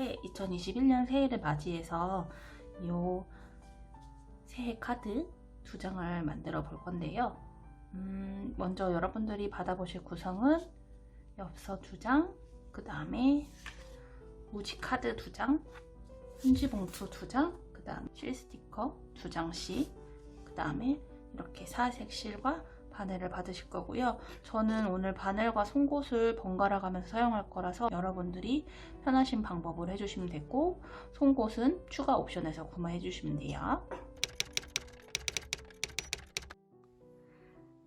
이렇게 2021년 새해를 맞이해서 요 새해 카드 두 장을 만들어 볼 건데요. 음, 먼저 여러분들이 받아보실 구성은 엽서 두 장, 그 다음에 우지 카드 두 장, 편지 봉투 두 장, 그 다음 실 스티커 두 장씩, 그 다음에 이렇게 사색 실과 바늘을 받으실 거고요. 저는 오늘 바늘과 송곳을 번갈아 가면서 사용할 거라서 여러분들이 편하신 방법을 해주시면 되고 송곳은 추가 옵션에서 구매해 주시면 돼요.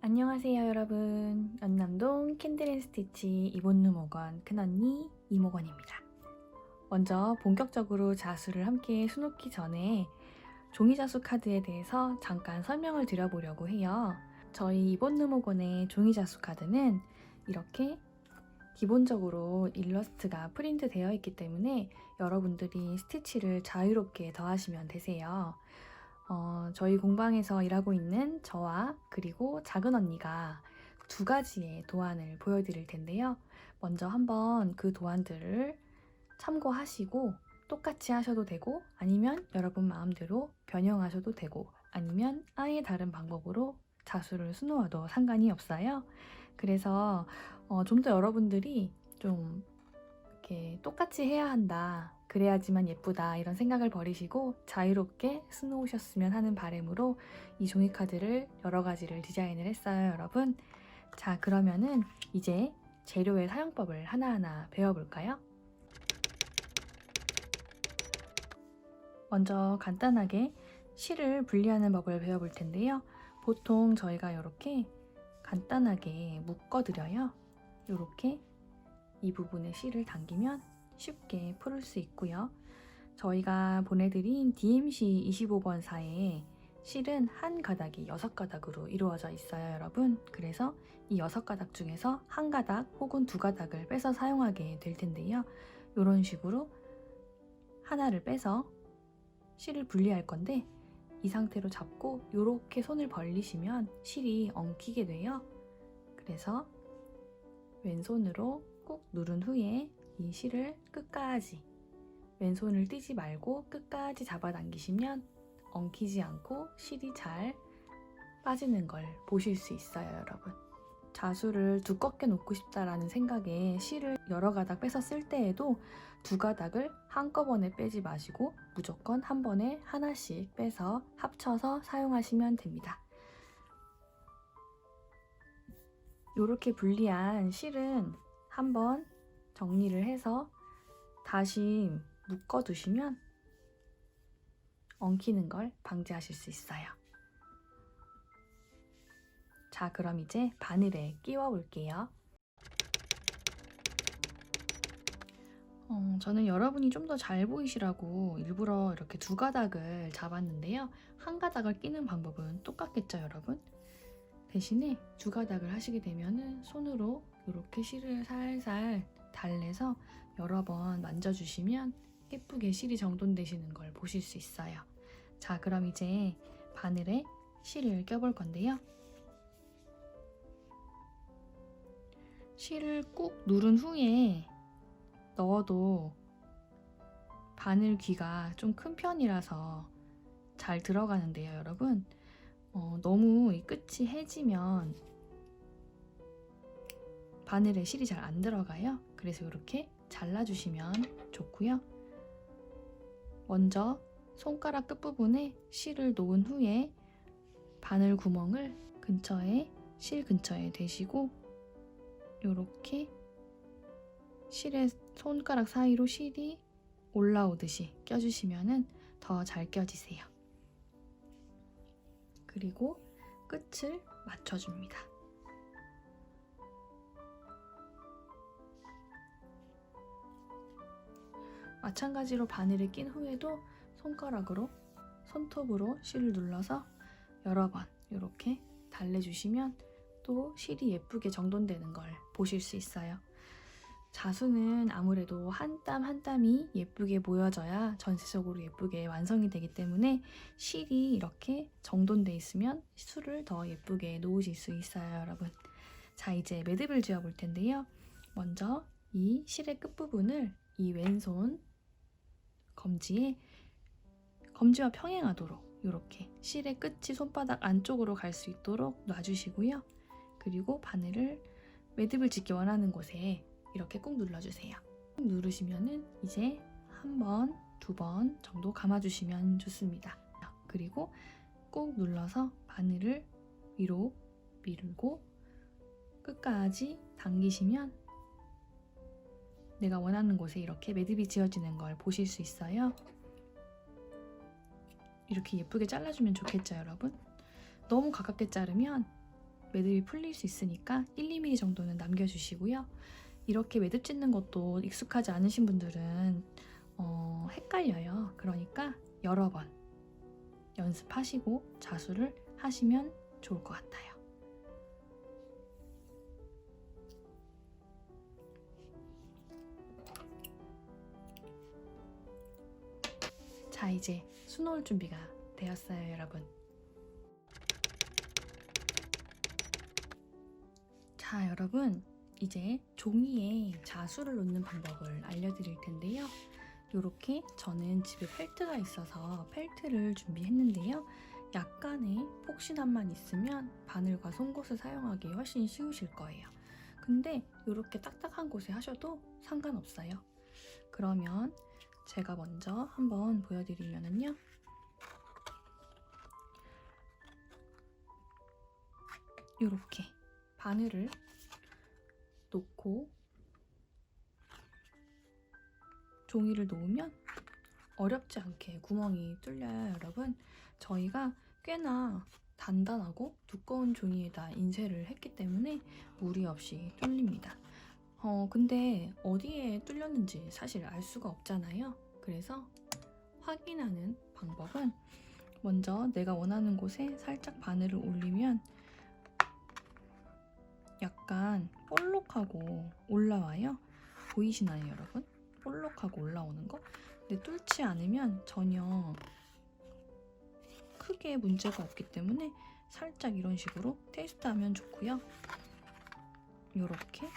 안녕하세요 여러분 연남동 캔들앤스티치 이본누모건 큰언니 이모건입니다 먼저 본격적으로 자수를 함께 수놓기 전에 종이자수 카드에 대해서 잠깐 설명을 드려보려고 해요 저희 이본누모건의 종이자수 카드는 이렇게 기본적으로 일러스트가 프린트 되어 있기 때문에 여러분들이 스티치를 자유롭게 더하시면 되세요 어, 저희 공방에서 일하고 있는 저와 그리고 작은 언니가 두 가지의 도안을 보여드릴 텐데요. 먼저 한번 그 도안들을 참고하시고 똑같이 하셔도 되고 아니면 여러분 마음대로 변형하셔도 되고 아니면 아예 다른 방법으로 자수를 수놓아도 상관이 없어요. 그래서 어, 좀 더 여러분들이 좀 이렇게 똑같이 해야 한다. 그래야지만 예쁘다 이런 생각을 버리시고 자유롭게 스놓으셨으면 하는 바람으로 이 종이 카드를 여러 가지를 디자인을 했어요 여러분 자 그러면은 이제 재료의 사용법을 하나하나 배워볼까요? 먼저 간단하게 실을 분리하는 법을 배워볼 텐데요 보통 저희가 이렇게 간단하게 묶어드려요 이렇게 이 부분에 실을 당기면 쉽게 풀을 수 있고요. 저희가 보내드린 DMC 25번사에 실은 한 가닥이 6가닥으로 이루어져 있어요, 여러분. 그래서 이 6가닥 중에서 한 가닥 혹은 두 가닥을 빼서 사용하게 될 텐데요. 이런 식으로 하나를 빼서 실을 분리할 건데 이 상태로 잡고 이렇게 손을 벌리시면 실이 엉키게 돼요. 그래서 왼손으로 꾹 누른 후에 이 실을 끝까지 왼손을 띄지 말고 끝까지 잡아당기시면 엉키지 않고 실이 잘 빠지는 걸 보실 수 있어요, 여러분. 자수를 두껍게 놓고 싶다라는 생각에 실을 여러 가닥 빼서 쓸 때에도 두 가닥을 한꺼번에 빼지 마시고 무조건 한 번에 하나씩 빼서 합쳐서 사용하시면 됩니다. 이렇게 분리한 실은 한번 정리를 해서 다시 묶어 두시면 엉키는 걸 방지하실 수 있어요. 자, 그럼 이제 바늘에 끼워 볼게요. 어, 저는 여러분이 좀 더 잘 보이시라고 일부러 이렇게 두 가닥을 잡았는데요. 한 가닥을 끼는 방법은 똑같겠죠, 여러분? 대신에 두 가닥을 하시게 되면 손으로 이렇게 실을 살살 달래서 여러 번 만져주시면 예쁘게 실이 정돈되시는 걸 보실 수 있어요. 자, 그럼 이제 바늘에 실을 껴볼 건데요. 실을 꾹 누른 후에 넣어도 바늘 귀가 좀 큰 편이라서 잘 들어가는데요, 여러분. 어, 너무 이 끝이 해지면 바늘에 실이 잘 안 들어가요. 그래서 이렇게 잘라주시면 좋고요. 먼저 손가락 끝부분에 실을 놓은 후에 바늘 구멍을 근처에 실 근처에 대시고 이렇게 실의 손가락 사이로 실이 올라오듯이 껴주시면 더잘 껴지세요. 그리고 끝을 맞춰줍니다. 마찬가지로 바늘을 낀 후에도 손가락으로 손톱으로 실을 눌러서 여러 번 이렇게 달래주시면 또 실이 예쁘게 정돈되는 걸 보실 수 있어요. 자수는 아무래도 한 땀 한 땀이 예쁘게 보여져야 전체적으로 예쁘게 완성이 되기 때문에 실이 이렇게 정돈돼 있으면 수를 더 예쁘게 놓으실 수 있어요, 여러분. 자, 이제 매듭을 지어 볼 텐데요. 먼저 이 실의 끝부분을 이 왼손 검지에 검지와 평행하도록 이렇게 실의 끝이 손바닥 안쪽으로 갈 수 있도록 놔주시고요. 그리고 바늘을 매듭을 짓기 원하는 곳에 이렇게 꾹 눌러주세요. 꾹 누르시면은 이제 한 번, 두 번 정도 감아주시면 좋습니다. 그리고 꾹 눌러서 바늘을 위로 밀고 끝까지 당기시면 내가 원하는 곳에 이렇게 매듭이 지어지는 걸 보실 수 있어요. 이렇게 예쁘게 잘라주면 좋겠죠, 여러분? 너무 가깝게 자르면 매듭이 풀릴 수 있으니까 1, 2mm 정도는 남겨주시고요. 이렇게 매듭 짓는 것도 익숙하지 않으신 분들은 어, 헷갈려요. 그러니까 여러 번 연습하시고 자수를 하시면 좋을 것 같아요. 자, 이제 수놓을 준비가 되었어요, 여러분. 자, 여러분. 이제 종이에 자수를 놓는 방법을 알려드릴 텐데요. 이렇게 저는 집에 펠트가 있어서 펠트를 준비했는데요. 약간의 폭신함만 있으면 바늘과 송곳을 사용하기 훨씬 쉬우실 거예요. 근데 이렇게 딱딱한 곳에 하셔도 상관없어요. 그러면 제가 먼저 한번 보여드리면은요. 이렇게 바늘을 놓고 종이를 놓으면 어렵지 않게 구멍이 뚫려요, 여러분. 저희가 꽤나 단단하고 두꺼운 종이에다 인쇄를 했기 때문에 무리 없이 뚫립니다. 어, 근데 어디에 뚫렸는지 사실 알 수가 없잖아요. 그래서 확인하는 방법은 먼저 내가 원하는 곳에 살짝 바늘을 올리면 약간 볼록하고 올라와요. 보이시나요, 여러분? 볼록하고 올라오는 거? 근데 뚫지 않으면 전혀 크게 문제가 없기 때문에 살짝 이런 식으로 테스트하면 좋고요. 이렇게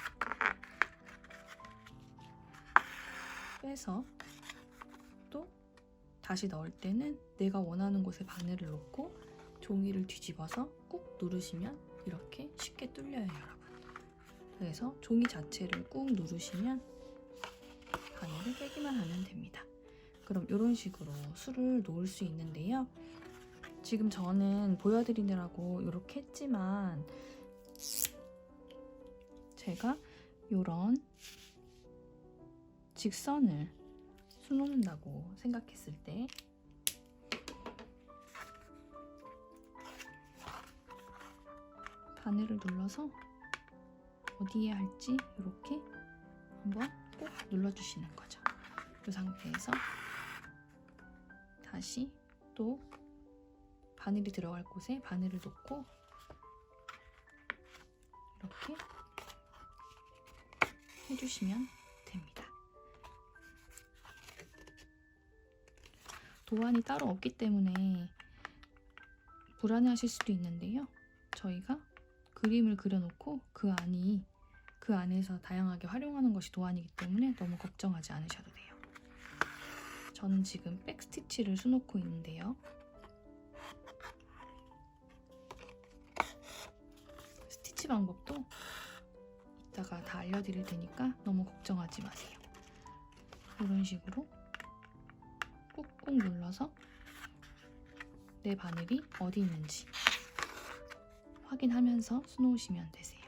빼서 또 다시 넣을 때는 내가 원하는 곳에 바늘을 놓고 종이를 뒤집어서 꾹 누르시면 이렇게 쉽게 뚫려요. 그래서 종이 자체를 꾹 누르시면 바늘을 빼기만 하면 됩니다. 그럼 이런 식으로 술을 놓을 수 있는데요. 지금 저는 보여드리느라고 이렇게 했지만 제가 이런 직선을 수놓는다고 생각했을 때 바늘을 눌러서 어디에 할지 이렇게 한번 꼭 눌러주시는 거죠. 이 상태에서 다시 또 바늘이 들어갈 곳에 바늘을 놓고 이렇게 해주시면 됩니다. 도안이 따로 없기 때문에 불안해하실 수도 있는데요. 저희가 그림을 그려놓고 그 안이 그 안에서 다양하게 활용하는 것이 도안이기 때문에 너무 걱정하지 않으셔도 돼요. 저는 지금 백스티치를 수놓고 있는데요. 스티치 방법도 이따가 다 알려드릴 테니까 너무 걱정하지 마세요. 이런 식으로 꾹꾹 눌러서 내 바늘이 어디 있는지 확인하면서 수놓으시면 되세요.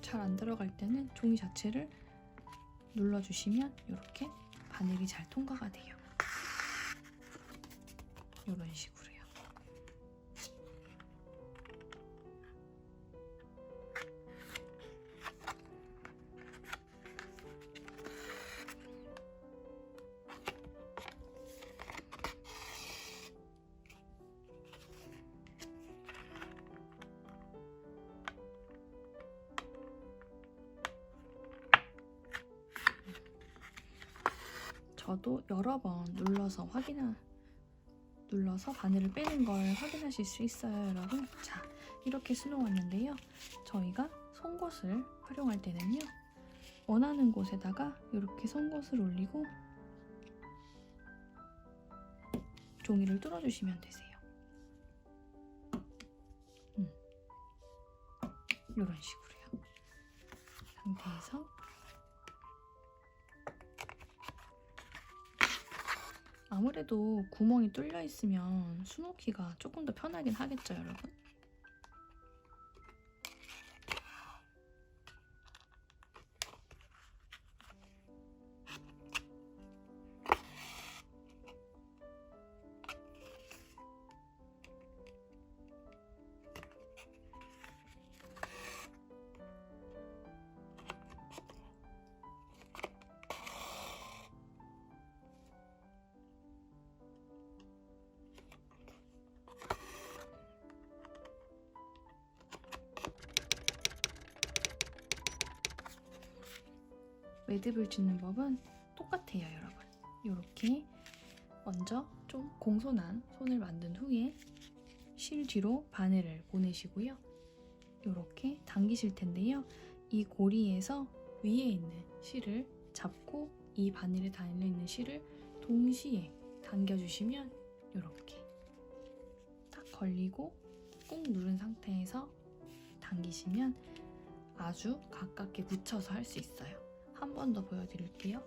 잘 안 들어갈 때는 종이 자체를 눌러주시면 이렇게 바늘이 잘 통과가 돼요. 이런 식으로 눌러서 확인하 눌러서 바늘을 빼는 걸 확인하실 수 있어요, 여러분. 자, 이렇게 수놓았는데요. 저희가 송곳을 활용할 때는요. 원하는 곳에다가 이렇게 송곳을 올리고 종이를 뚫어주시면 되세요. 음. 이런 식으로요. 상태에서 아무래도 구멍이 뚫려 있으면 수놓기가 조금 더 편하긴 하겠죠, 여러분? 매듭을 짓는 법은 똑같아요, 여러분. 이렇게 먼저 좀 공손한 손을 만든 후에 실 뒤로 바늘을 보내시고요. 이렇게 당기실 텐데요. 이 고리에서 위에 있는 실을 잡고 이 바늘에 달려 있는 실을 동시에 당겨주시면 이렇게 딱 걸리고 꾹 누른 상태에서 당기시면 아주 가깝게 붙여서 할 수 있어요. 한 번 더 보여드릴게요.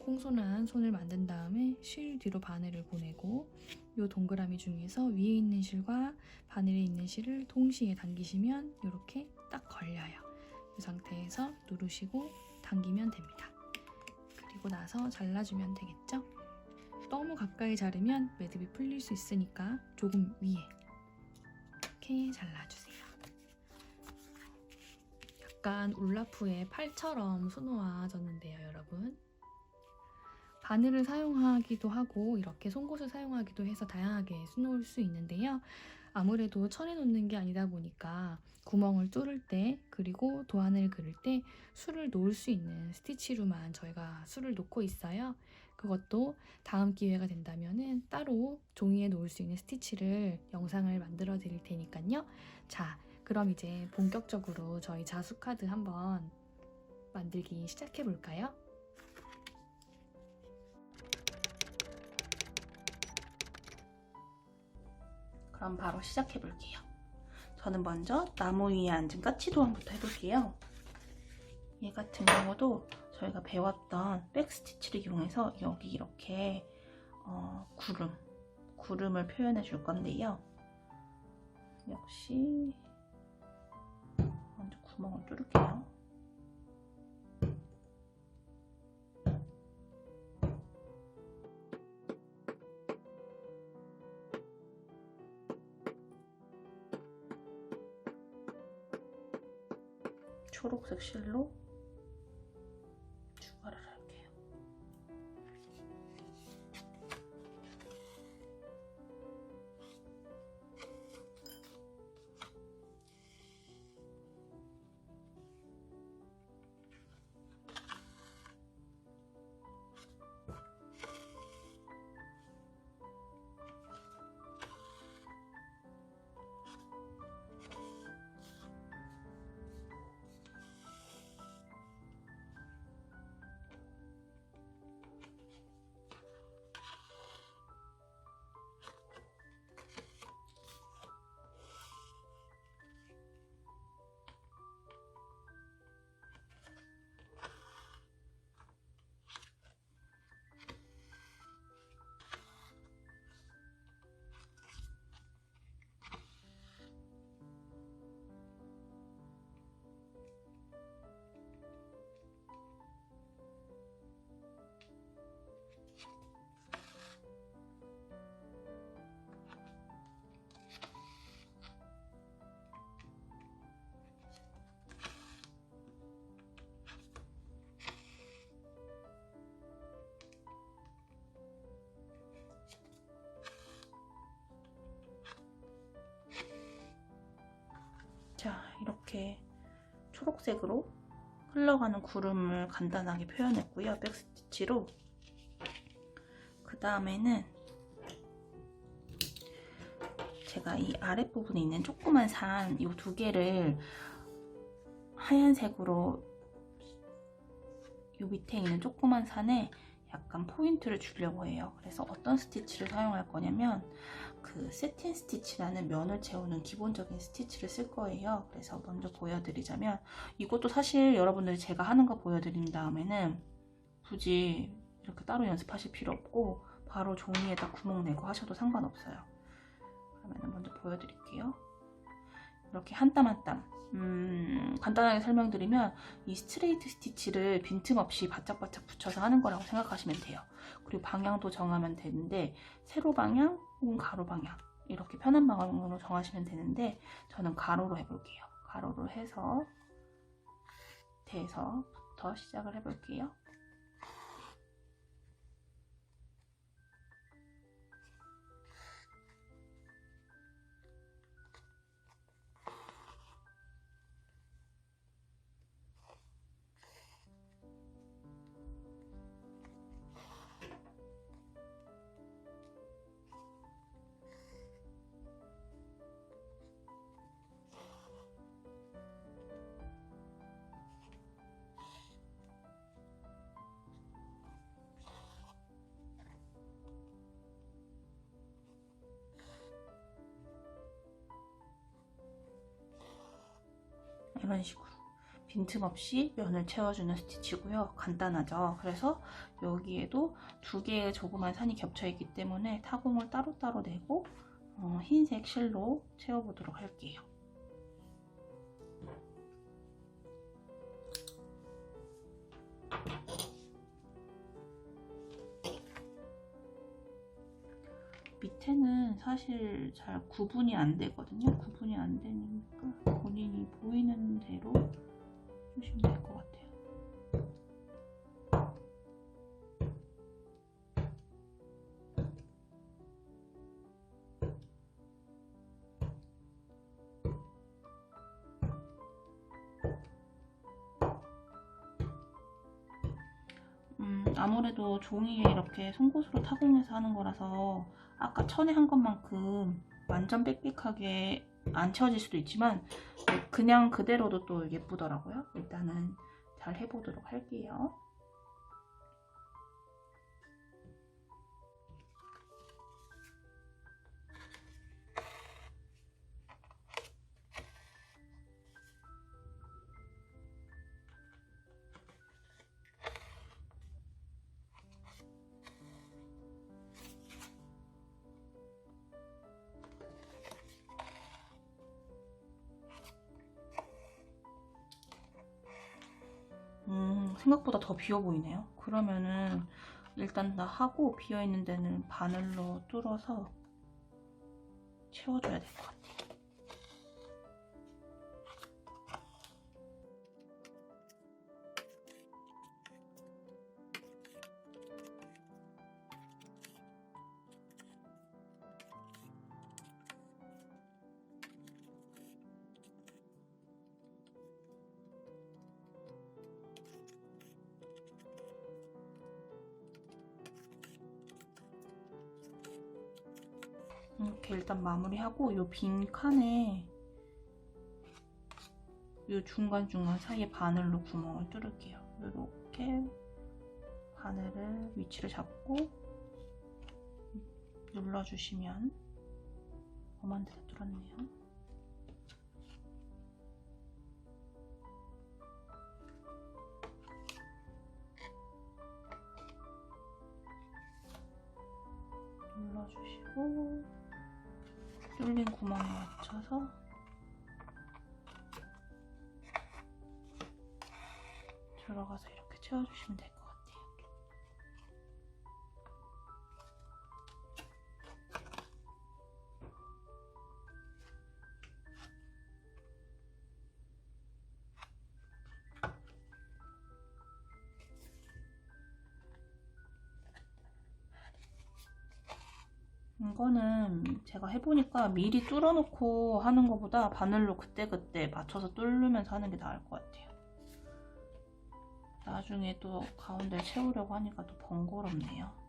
공손한 손을 만든 다음에 실 뒤로 바늘을 보내고 이 동그라미 중에서 위에 있는 실과 바늘에 있는 실을 동시에 당기시면 이렇게 딱 걸려요. 이 상태에서 누르시고 당기면 됩니다. 그리고 나서 잘라주면 되겠죠? 너무 가까이 자르면 매듭이 풀릴 수 있으니까 조금 위에 이렇게 잘라주세요. 약간 울라프의 팔처럼 수놓아졌는데요, 여러분. 바늘을 사용하기도 하고 이렇게 송곳을 사용하기도 해서 다양하게 수놓을 수 있는데요. 아무래도 천에 놓는 게 아니다 보니까 구멍을 뚫을 때 그리고 도안을 그릴 때 술을 놓을 수 있는 스티치로만 저희가 술을 놓고 있어요. 그것도 다음 기회가 된다면은 따로 종이에 놓을 수 있는 스티치를 영상을 만들어 드릴 테니까요. 자, 그럼 이제 본격적으로 저희 자수 카드 한번 만들기 시작해 볼까요? 그럼 바로 시작해 볼게요. 저는 먼저 나무 위에 앉은 까치도안부터 해볼게요. 얘 같은 경우도 저희가 배웠던 백스티치를 이용해서 여기 이렇게 어, 구름, 구름을 표현해 줄 건데요. 역시 구멍을 뚫을게요. 초록색 실로 이렇게 초록색으로 흘러가는 구름을 간단하게 표현했고요. 백스티치로. 그 다음에는 제가 이 아랫부분에 있는 조그만 산 이 두 개를 하얀색으로 이 밑에 있는 조그만 산에 약간 포인트를 주려고 해요. 그래서 어떤 스티치를 사용할 거냐면 그 세틴 스티치라는 면을 채우는 기본적인 스티치를 쓸 거예요. 그래서 먼저 보여드리자면 이것도 사실 여러분들이 제가 하는 거 보여드린 다음에는 굳이 이렇게 따로 연습하실 필요 없고 바로 종이에다 구멍 내고 하셔도 상관없어요. 그러면 먼저 보여드릴게요. 이렇게 한 땀 한 땀. 음, 간단하게 설명드리면 이 스트레이트 스티치를 빈틈없이 바짝바짝 붙여서 하는 거라고 생각하시면 돼요. 그리고 방향도 정하면 되는데 세로 방향 혹은 가로 방향 이렇게 편한 방향으로 정하시면 되는데 저는 가로로 해볼게요. 가로로 해서 대서부터 시작을 해볼게요. 빈틈 없이 면을 채워주는 스티치고요. 간단하죠. 그래서 여기에도 두 개의 조그만 산이 겹쳐 있기 때문에 타공을 따로따로 내고 어, 흰색 실로 채워보도록 할게요. 밑에는 사실 잘 구분이 안 되거든요. 구분이 안 되니까 본인이 보이는 대로 해주시면 될 것 같아요. 음, 아무래도 종이에 이렇게 송곳으로 타공해서 하는 거라서 아까 천에 한 것만큼 완전 빽빽하게 안 채워질 수도 있지만 그냥 그대로도 또 예쁘더라고요. 일단은 잘 해보도록 할게요. 생각보다 더 비어 보이네요. 그러면은 일단 다 하고 비어 있는 데는 바늘로 뚫어서 채워줘야 될 것 같아요. 이렇게 일단 마무리하고 이 빈 칸에 이 중간중간 사이에 바늘로 구멍을 뚫을게요. 이렇게 바늘을 위치를 잡고 눌러주시면 엄한 데다 뚫었네요. 눌러주시고 뚫린 구멍에 맞춰서 들어가서 이렇게 채워주시면 같아요. 해보니까 미리 뚫어놓고 하는 것보다 바늘로 그때그때 맞춰서 뚫으면서 하는 게 나을 것 같아요. 나중에 또 가운데 채우려고 하니까 또 번거롭네요.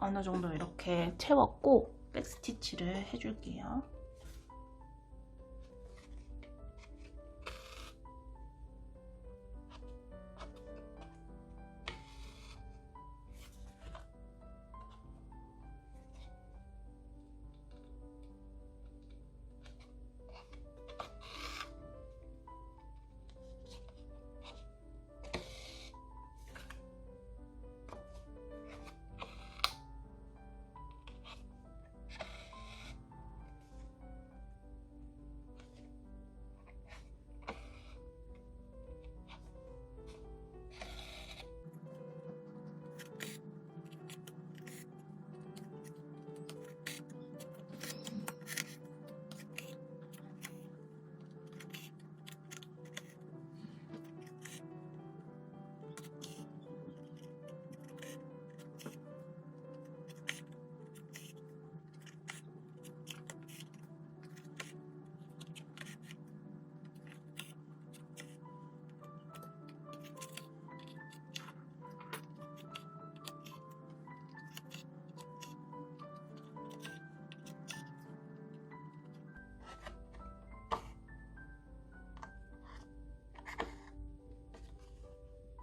어느 정도 이렇게 채웠고 백스티치를 해줄게요.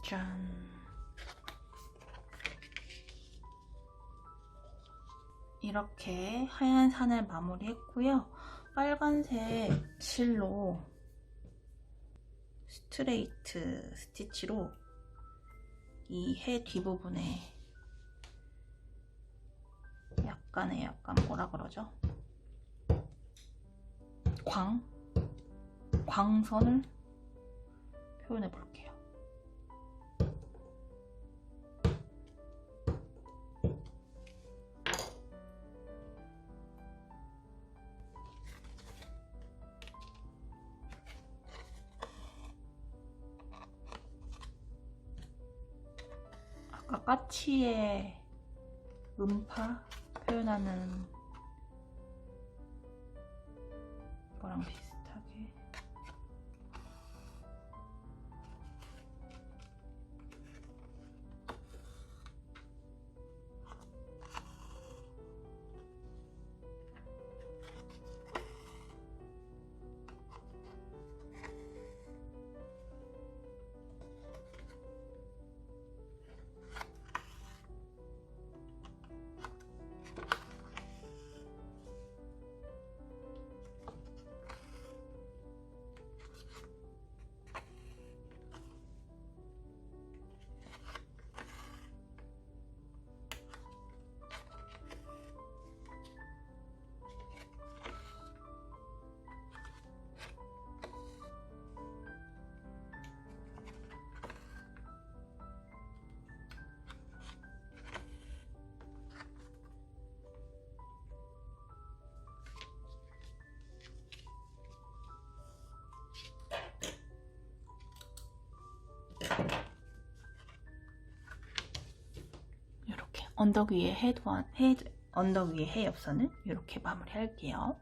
짠. 이렇게 하얀 산을 마무리했고요. 빨간색 실로 스트레이트 스티치로 이 해 뒷부분에 약간의 약간 뭐라 그러죠? 광? 광선을 표현해 볼게요. 까치의 음파 표현하는 거랑 비슷 언덕 위에 해도 해 언덕 위에 해 엽서는 이렇게 마무리할게요.